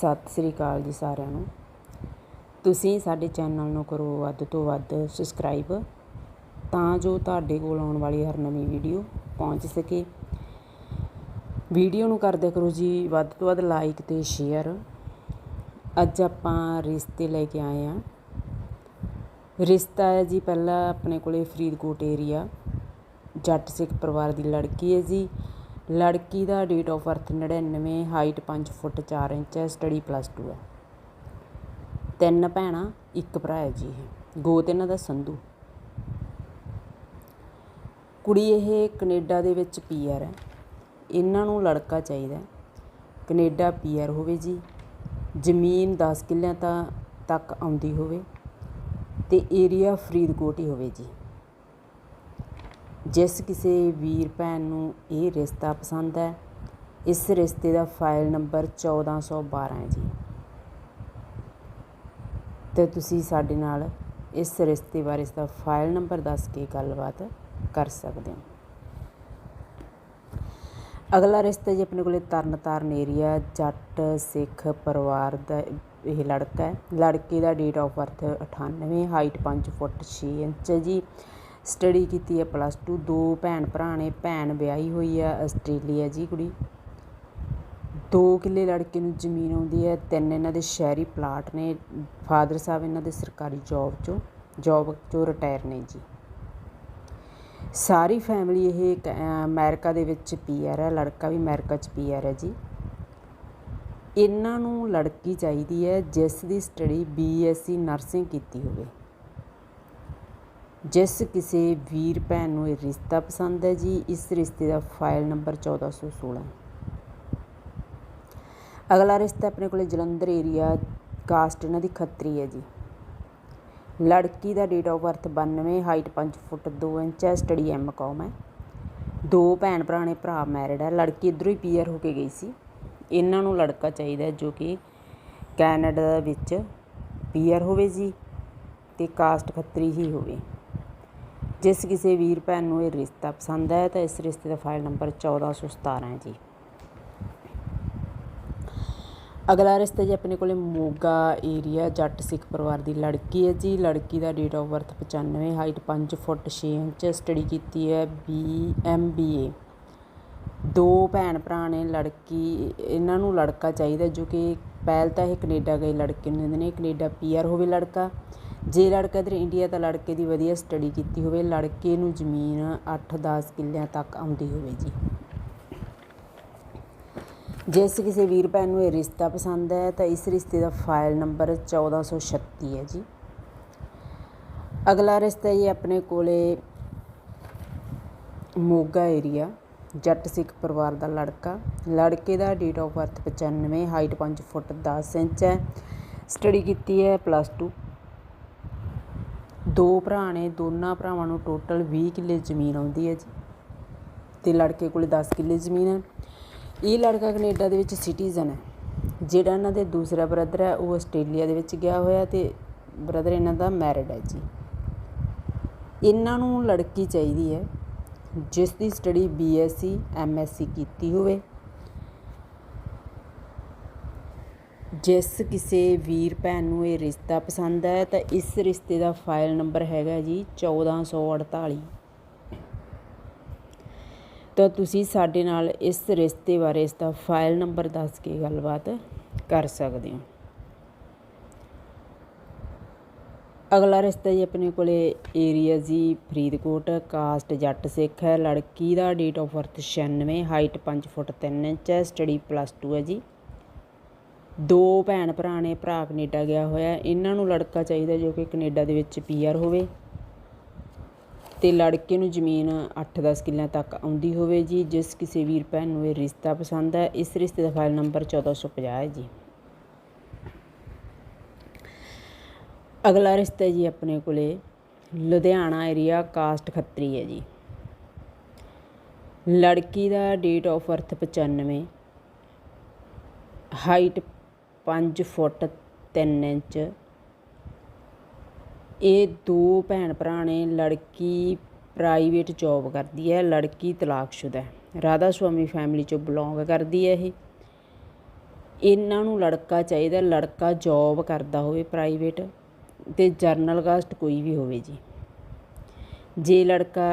ਸਤਿ ਸ੍ਰੀ ਅਕਾਲ ਜੀ ਸਾਰਿਆਂ ਨੂੰ। ਤੁਸੀਂ ਸਾਡੇ ਚੈਨਲ ਨੂੰ ਕਰੋ ਵੱਧ ਤੋਂ ਵੱਧ ਸਬਸਕ੍ਰਾਈਬ ਤਾਂ ਜੋ ਤੁਹਾਡੇ ਕੋਲ ਆਉਣ ਵਾਲੀ ਹਰ ਨਵੀਂ ਵੀਡੀਓ ਪਹੁੰਚ ਸਕੇ। ਵੀਡੀਓ ਨੂੰ ਕਰਦੇ ਕਰੋ ਜੀ ਵੱਧ ਤੋਂ ਵੱਧ ਲਾਈਕ ਤੇ ਸ਼ੇਅਰ ਅੱਜ ਆਪਾਂ ਰਿਸ਼ਤੇ ਲੈ ਕੇ ਆਏ ਆ ਰਿਸ਼ਤਾ ਹੈ ਜੀ ਪਹਿਲਾਂ ਆਪਣੇ ਕੋਲੇ ਫਰੀਦਕੋਟ ਏਰੀਆ ਜੱਟ ਸਿੱਖ ਪਰਿਵਾਰ ਦੀ ਲੜਕੀ ਹੈ ਜੀ। ਲੜਕੀ ਦਾ date of birth 99 height 5 foot 4 inch ਹੈ ਸਟੱਡੀ ਪਲੱਸ 2 ਹੈ। ਤਿੰਨ ਭੈਣਾਂ, ਇੱਕ ਭਰਾ ਹੈ ਜੀ ਇਹ। ਗੋਤ ਇਹਨਾਂ ਦਾ ਸੰਧੂ। ਕੁੜੀ ਇਹ ਕੈਨੇਡਾ ਦੇ ਵਿੱਚ ਪੀਆਰ ਹੈ। ਇਹਨਾਂ ਨੂੰ ਲੜਕਾ ਚਾਹੀਦਾ ਹੈ। ਕੈਨੇਡਾ ਪੀਆਰ ਹੋਵੇ ਜੀ। ਜ਼ਮੀਨ 10 ਕਿੱਲਿਆਂ ਤਾਂ ਤੱਕ ਆਉਂਦੀ ਹੋਵੇ। ਤੇ ਏਰੀਆ ਫਰੀਦਕੋਟ ਹੀ ਹੋਵੇ ਜੀ। ਜਿਸ ਕਿਸੇ ਵੀਰ ਭੈਣ ਨੂੰ ਇਹ ਰਿਸ਼ਤਾ ਪਸੰਦ ਹੈ, ਇਸ ਰਿਸ਼ਤੇ ਦਾ ਫਾਈਲ ਨੰਬਰ 1412 ਹੈ ਜੀ। ਤੇ ਤੁਸੀਂ ਸਾਡੇ ਨਾਲ ਇਸ ਰਿਸ਼ਤੇ ਬਾਰੇ ਇਸ ਦਾ ਫਾਈਲ ਨੰਬਰ ਦੱਸ ਕੇ ਗੱਲਬਾਤ ਕਰ ਸਕਦੇ ਹੋ। ਅਗਲਾ ਰਿਸ਼ਤਾ ਜੀ ਆਪਣੇ ਕੋਲੇ ਤਰਨਤਾਰਨ ਏਰੀਆ ਜੱਟ, ਸਿੱਖ ਪਰਿਵਾਰ ਦਾ ਇਹ ਲੜਕਾ ਹੈ। ਲੜਕੇ ਦਾ date of birth 98 height 5 foot 6 inch ਜੀ। ਸਟੱਡੀ ਕੀਤੀ ਹੈ ਪਲੱਸ 2 ਦੋ ਭੈਣ ਭਰਾ ਨੇ, ਭੈਣ ਵਿਆਹੀ ਹੋਈ ਹੈ ਆਸਟ੍ਰੇਲੀਆ ਜੀ ਕੁੜੀ। ਦੋ ਕਿੱਲੇ ਲੜਕੇ ਨੂੰ ਜ਼ਮੀਨ ਆਉਂਦੀ ਹੈ, ਤਿੰਨ ਇਹਨਾਂ ਦੇ ਸ਼ਹਿਰੀ ਪਲਾਟ ਨੇ, ਫਾਦਰ ਸਾਹਿਬ ਇਹਨਾਂ ਦੇ ਸਰਕਾਰੀ ਜੌਬ 'ਚੋਂ ਜੌਬ 'ਚੋਂ ਰਿਟਾਇਰ ਨੇ ਜੀ। ਸਾਰੀ ਫੈਮਿਲੀ ਇਹ ਕ- ਅਹ, ਅਮਰੀਕਾ ਦੇ ਵਿੱਚ ਪੀਆਰ ਹੈ, ਲੜਕਾ ਵੀ ਅਮਰੀਕਾ 'ਚ ਪੀਆਰ ਹੈ ਜੀ। ਇਹਨਾਂ ਨੂੰ ਲੜਕੀ ਚਾਹੀਦੀ ਹੈ, ਜਿਸ ਦੀ ਸਟੱਡੀ ਬੀਐਸਸੀ ਨਰਸਿੰਗ ਕੀਤੀ ਹੋਵੇ। ਜਿਸ ਕਿਸੇ ਵੀਰ ਭੈਣ ਨੂੰ ਇਹ ਰਿਸ਼ਤਾ ਪਸੰਦ ਹੈ ਜੀ, ਇਸ ਰਿਸ਼ਤੇ ਦਾ ਫਾਈਲ ਨੰਬਰ 1416 ਅਗਲਾ ਰਿਸ਼ਤਾ ਆਪਣੇ ਕੋਲੇ ਜਲੰਧਰ ਏਰੀਆ ਕਾਸਟ ਇਹਨਾਂ ਦੀ ਖੱਤਰੀ ਹੈ ਜੀ। ਲੜਕੀ ਦਾ date of birth 92 height 5 foot 2 inch ਹੈ ਸਟੱਡੀ ਐਮ ਕਾਮ ਹੈ। ਦੋ ਭੈਣ ਭਰਾ ਨੇ ਭਰਾ ਮੈਰਿਡ ਹੈ। ਲੜਕੀ ਇਧਰੋਂ ਹੀ ਪੀਆਰ ਹੋ ਕੇ ਗਈ ਸੀ। ਇਹਨਾਂ ਨੂੰ ਲੜਕਾ ਚਾਹੀਦਾ ਜੋ ਕਿ ਕੈਨੇਡਾ ਵਿੱਚ ਪੀਆਰ ਹੋਵੇ ਜੀ ਤੇ ਕਾਸਟ ਖੱਤਰੀ ਹੀ ਹੋਵੇ। ਜਿਸ ਕਿਸੇ ਵੀਰ ਭੈਣ ਨੂੰ ਇਹ ਰਿਸ਼ਤਾ ਪਸੰਦ ਹੈ ਤਾਂ ਇਸ ਰਿਸ਼ਤੇ ਦਾ ਫਾਈਲ ਨੰਬਰ 1417 ਹੈ ਜੀ। ਅਗਲਾ ਰਿਸ਼ਤਾ ਜੀ ਆਪਣੇ ਕੋਲੇ ਮੋਗਾ ਏਰੀਆ ਜੱਟ ਸਿੱਖ ਪਰਿਵਾਰ ਦੀ ਲੜਕੀ ਹੈ ਜੀ। ਲੜਕੀ ਦਾ date of birth 95 height 5 foot 6 inch study ਕੀਤੀ ਹੈ ਬੀ ਐਮ ਬੀ ਏ ਦੋ ਭੈਣ ਭਰਾ ਨੇ, ਲੜਕੀ, ਇਹਨਾਂ ਨੂੰ ਲੜਕਾ ਚਾਹੀਦਾ ਜੋ ਕਿ ਪਹਿਲ ਤਾਂ ਇਹ ਕੈਨੇਡਾ ਗਏ ਲੜਕੇ ਨੂੰ ਦਿੰਦੇ ਨੇ ਕੈਨੇਡਾ ਪੀਆਰ ਹੋਵੇ ਲੜਕਾ। ਜੇ ਲੜਕਾ ਇਧਰ ਇੰਡੀਆ ਤਾਂ ਲੜਕੇ ਦੀ ਵਧੀਆ ਸਟੱਡੀ ਕੀਤੀ ਹੋਵੇ, ਲੜਕੇ ਨੂੰ ਜ਼ਮੀਨ 8-10 ਕਿੱਲਿਆਂ ਤੱਕ ਆਉਂਦੀ ਹੋਵੇ ਜੀ। ਜਿਸ ਕਿਸੇ ਵੀਰ ਭੈਣ ਨੂੰ ਇਹ ਰਿਸ਼ਤਾ ਪਸੰਦ ਹੈ, ਤਾਂ ਇਸ ਰਿਸ਼ਤੇ ਦਾ ਫਾਈਲ ਨੰਬਰ 1436 ਹੈ ਜੀ। ਅਗਲਾ ਰਿਸ਼ਤਾ ਜੀ ਆਪਣੇ ਕੋਲੇ ਮੋਗਾ ਏਰੀਆ ਜੱਟ ਸਿੱਖ ਪਰਿਵਾਰ ਦਾ ਲੜਕਾ। ਲੜਕੇ ਦਾ date of birth 95 height 5 foot 10 inch ਹੈ। ਸਟੱਡੀ ਕੀਤੀ ਹੈ ਪਲੱਸ 2 ਦੋ ਭਰਾ ਨੇ, ਦੋਨਾਂ ਭਰਾਵਾਂ ਨੂੰ ਟੋਟਲ 20 ਕਿੱਲੇ ਜ਼ਮੀਨ ਆਉਂਦੀ ਹੈ ਜੀ ਤੇ ਲੜਕੇ ਕੋਲ 10 ਕਿੱਲੇ ਜ਼ਮੀਨ ਹੈ। ਇਹ ਲੜਕਾ ਕੈਨੇਡਾ ਦੇ ਵਿੱਚ ਸਿਟੀਜ਼ਨ ਹੈ। ਜਿਹੜਾ ਇਹਨਾਂ ਦੇ ਦੂਸਰਾ ਬ੍ਰਦਰ ਹੈ, ਉਹ ਆਸਟ੍ਰੇਲੀਆ ਦੇ ਵਿੱਚ ਗਿਆ ਹੋਇਆ ਤੇ ਬ੍ਰਦਰ ਇਹਨਾਂ ਦਾ ਮੈਰਿਡ ਹੈ ਜੀ। ਇਹਨਾਂ ਨੂੰ ਲੜਕੀ ਚਾਹੀਦੀ ਹੈ, ਜਿਸ ਦੀ ਸਟੱਡੀ ਬੀਐਸਸੀ ਐਮਐਸਸੀ ਕੀਤੀ ਹੋਵੇ। ਜਿਸ ਕਿਸੇ ਵੀਰ ਭੈਣ ਨੂੰ ਇਹ ਰਿਸ਼ਤਾ ਪਸੰਦ ਹੈ, ਤਾਂ ਇਸ ਰਿਸ਼ਤੇ ਦਾ ਫਾਈਲ ਨੰਬਰ ਹੈਗਾ ਜੀ 1448 ਤਾਂ ਤੁਸੀਂ ਸਾਡੇ ਨਾਲ ਇਸ ਰਿਸ਼ਤੇ ਬਾਰੇ ਇਸ ਦਾ ਫਾਈਲ ਨੰਬਰ ਦੱਸ ਕੇ ਗੱਲਬਾਤ ਕਰ ਸਕਦੇ ਹੋ। ਅਗਲਾ ਰਿਸ਼ਤਾ ਜੀ ਆਪਣੇ ਕੋਲੇ ਏਰੀਆ ਜੀ ਫਰੀਦਕੋਟ, ਕਾਸਟ ਜੱਟ ਸਿੱਖ ਹੈ, ਲੜਕੀ ਦਾ date of birth 96 height 5 foot 3 inch ਹੈ ਸਟੱਡੀ ਪਲੱਸ 2 ਹੈ ਜੀ। ਦੋ ਭੈਣ ਭਰਾ ਨੇ ਭਰਾ ਕੈਨੇਡਾ ਗਿਆ ਹੋਇਆ। ਇਹਨਾਂ ਨੂੰ ਲੜਕਾ ਚਾਹੀਦਾ ਜੋ ਕਿ ਕੈਨੇਡਾ ਦੇ ਵਿੱਚ ਪੀਆਰ ਹੋਵੇ ਤੇ ਲੜਕੇ ਨੂੰ ਜ਼ਮੀਨ 8-10 ਕਿੱਲਿਆਂ ਤੱਕ ਆਉਂਦੀ ਹੋਵੇ ਜੀ। ਜਿਸ ਕਿਸੇ ਵੀਰ ਭੈਣ ਨੂੰ ਇਹ ਰਿਸ਼ਤਾ ਪਸੰਦ ਹੈ। ਇਸ ਰਿਸ਼ਤੇ ਦਾ ਫਾਈਲ ਨੰਬਰ 1450 ਹੈ ਜੀ। ਅਗਲਾ ਰਿਸ਼ਤਾ ਜੀ ਆਪਣੇ ਕੋਲੇ ਲੁਧਿਆਣਾ ਏਰੀਆ ਕਾਸਟ ਖੱਤਰੀ ਹੈ ਜੀ। ਲੜਕੀ ਦਾ date of birth 95 height 5 foot 3 inch. ਇਹ ਦੋ ਭੈਣ ਭਰਾ ਨੇ ਲੜਕੀ ਪ੍ਰਾਈਵੇਟ ਜੌਬ ਕਰਦੀ ਹੈ, ਲੜਕੀ ਤਲਾਕਸ਼ੁਦਾ ਹੈ। ਰਾਧਾ ਸੁਆਮੀ ਫੈਮਿਲੀ ਚੋਂ ਬਿਲੋਂਗ ਕਰਦੀ ਹੈ ਇਹ। ਇਹਨਾਂ ਨੂੰ ਲੜਕਾ ਚਾਹੀਦਾ, ਲੜਕਾ ਜੌਬ ਕਰਦਾ ਹੋਵੇ ਪ੍ਰਾਈਵੇਟ ਤੇ ਜਰਨਲ ਕਾਸਟ ਕੋਈ ਵੀ ਹੋਵੇ ਜੀ। ਜੇ ਲੜਕਾ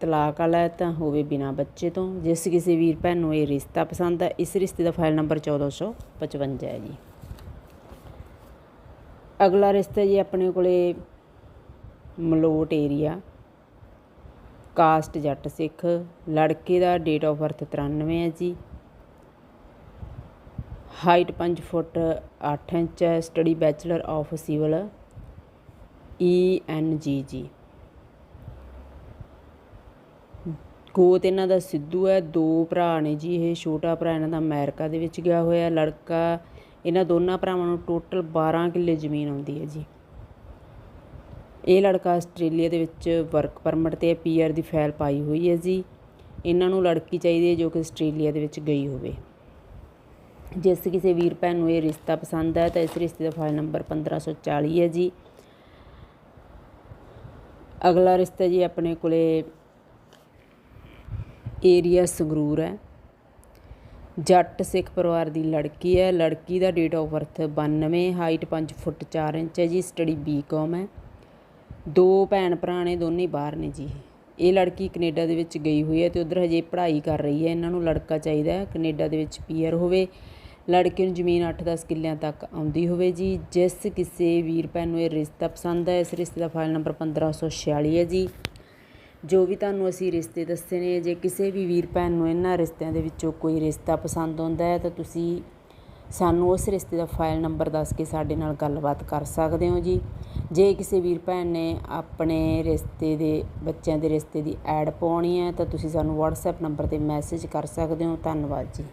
ਤਲਾਕ ਵਾਲਾ ਤਾਂ ਹੋਵੇ ਬਿਨਾ ਬੱਚੇ ਤੋਂ। ਜਿਸ ਕਿਸੇ ਵੀਰ ਭੈਣ ਨੂੰ ਇਹ ਰਿਸ਼ਤਾ ਪਸੰਦ ਹੈ ਇਸ ਰਿਸ਼ਤੇ ਦਾ ਫਾਈਲ ਨੰਬਰ 1455 ਹੈ ਜੀ। ਅਗਲਾ ਰਿਸ਼ਤਾ ਜੀ ਆਪਣੇ ਕੋਲੇ ਮਲੋਟ ਏਰੀਆ ਕਾਸਟ ਜੱਟ ਸਿੱਖ, ਲੜਕੇ ਦਾ ਡੇਟ ਆਫ ਬਰਥ 93 ਹੈ ਜੀ। ਹਾਈਟ 5 ਫੁੱਟ 8 ਇੰਚ ਹੈ study bachelor of civil E N G G ਗੋਤ ਇਹਨਾਂ ਦਾ ਸਿੱਧੂ ਹੈ, ਦੋ ਭਰਾ ਨੇ ਜੀ, ਇਹ ਛੋਟਾ ਭਰਾ ਇਹਨਾਂ ਦਾ ਅਮਰੀਕਾ ਦੇ ਵਿੱਚ ਗਿਆ ਹੋਇਆ, ਲੜਕਾ, ਇਹਨਾਂ ਦੋਨਾਂ ਭਰਾਵਾਂ ਨੂੰ ਟੋਟਲ 12 ਕਿੱਲੇ ਜ਼ਮੀਨ ਆਉਂਦੀ ਹੈ ਜੀ। ਇਹ ਲੜਕਾ ਆਸਟ੍ਰੇਲੀਆ ਦੇ ਵਿੱਚ ਵਰਕ ਪਰਮਿਟ ਤੇ ਪੀਆਰ ਦੀ ਫਾਈਲ ਪਾਈ ਹੋਈ ਹੈ ਜੀ। ਇਹਨਾਂ ਨੂੰ ਲੜਕੀ ਚਾਹੀਦੀ ਹੈ ਜੋ ਕਿ ਆਸਟ੍ਰੇਲੀਆ ਦੇ ਵਿੱਚ ਗਈ ਹੋਵੇ। ਜਿਸ ਕਿਸੇ ਵੀਰ ਭੈਣ ਨੂੰ ਇਹ ਰਿਸ਼ਤਾ ਪਸੰਦ ਹੈ, ਤਾਂ ਇਸ ਰਿਸ਼ਤੇ ਦਾ ਫਾਈਲ ਨੰਬਰ 1540 ਹੈ ਜੀ। ਅਗਲਾ ਰਿਸ਼ਤਾ ਜੀ ਆਪਣੇ ਕੋਲੇ ਏਰੀਆ ਸੰਗਰੂਰ ਹੈ। ਜੱਟ ਸਿੱਖ ਪਰਿਵਾਰ ਦੀ ਲੜਕੀ ਹੈ। ਲੜਕੀ ਦਾ date of birth 92 height 5 foot 4 inch ਹੈ ਜੀ ਸਟੱਡੀ ਬੀਕਾਮ ਹੈ। ਦੋ ਭੈਣ ਭਰਾ ਨੇ, ਦੋਨੇ ਬਾਹਰ ਨੇ ਜੀ। ਇਹ ਲੜਕੀ ਕੈਨੇਡਾ ਦੇ ਵਿੱਚ ਗਈ ਹੋਈ ਹੈ ਤੇ ਉਧਰ ਹਜੇ ਪੜ੍ਹਾਈ ਕਰ ਰਹੀ ਹੈ। ਇਹਨਾਂ ਨੂੰ ਲੜਕਾ ਚਾਹੀਦਾ ਹੈ। ਕੈਨੇਡਾ ਦੇ ਵਿੱਚ ਪੀਅਰ ਹੋਵੇ, ਲੜਕੇ ਨੂੰ ਜ਼ਮੀਨ 8-10 ਕਿੱਲਿਆਂ ਤੱਕ ਆਉਂਦੀ ਹੋਵੇ ਜੀ। ਜਿਸ ਕਿਸੇ ਵੀਰ ਭੈਣ ਨੂੰ ਇਹ ਰਿਸ਼ਤਾ ਪਸੰਦ ਹੈ, ਇਸ ਰਿਸ਼ਤੇ ਦਾ ਫਾਈਲ ਨੰਬਰ 1546 ਹੈ ਜੀ। ਜੋ ਵੀ ਤੁਹਾਨੂੰ ਅਸੀਂ ਰਿਸ਼ਤੇ ਦੱਸੇ ਨੇ, ਜੇ ਕਿਸੇ ਵੀ ਵੀਰ ਭੈਣ ਨੂੰ ਇਹਨਾਂ ਰਿਸ਼ਤਿਆਂ ਦੇ ਵਿੱਚੋਂ ਕੋਈ ਰਿਸ਼ਤਾ ਪਸੰਦ ਆਉਂਦਾ ਹੈ, ਤਾਂ ਤੁਸੀਂ ਸਾਨੂੰ ਉਸ ਰਿਸ਼ਤੇ ਦਾ ਫਾਈਲ ਨੰਬਰ ਦੱਸ ਕੇ ਸਾਡੇ ਨਾਲ ਗੱਲਬਾਤ ਕਰ ਸਕਦੇ ਹੋ ਜੀ। ਜੇ ਕਿਸੇ ਵੀਰ ਭੈਣ ਨੇ ਆਪਣੇ ਰਿਸ਼ਤੇ ਦੇ, ਬੱਚਿਆਂ ਦੇ ਰਿਸ਼ਤੇ ਦੀ ਐਡ ਪਾਉਣੀ ਹੈ, ਤਾਂ ਤੁਸੀਂ ਸਾਨੂੰ WhatsApp ਨੰਬਰ ਤੇ ਮੈਸੇਜ ਕਰ ਸਕਦੇ ਹੋ। ਧੰਨਵਾਦ ਜੀ।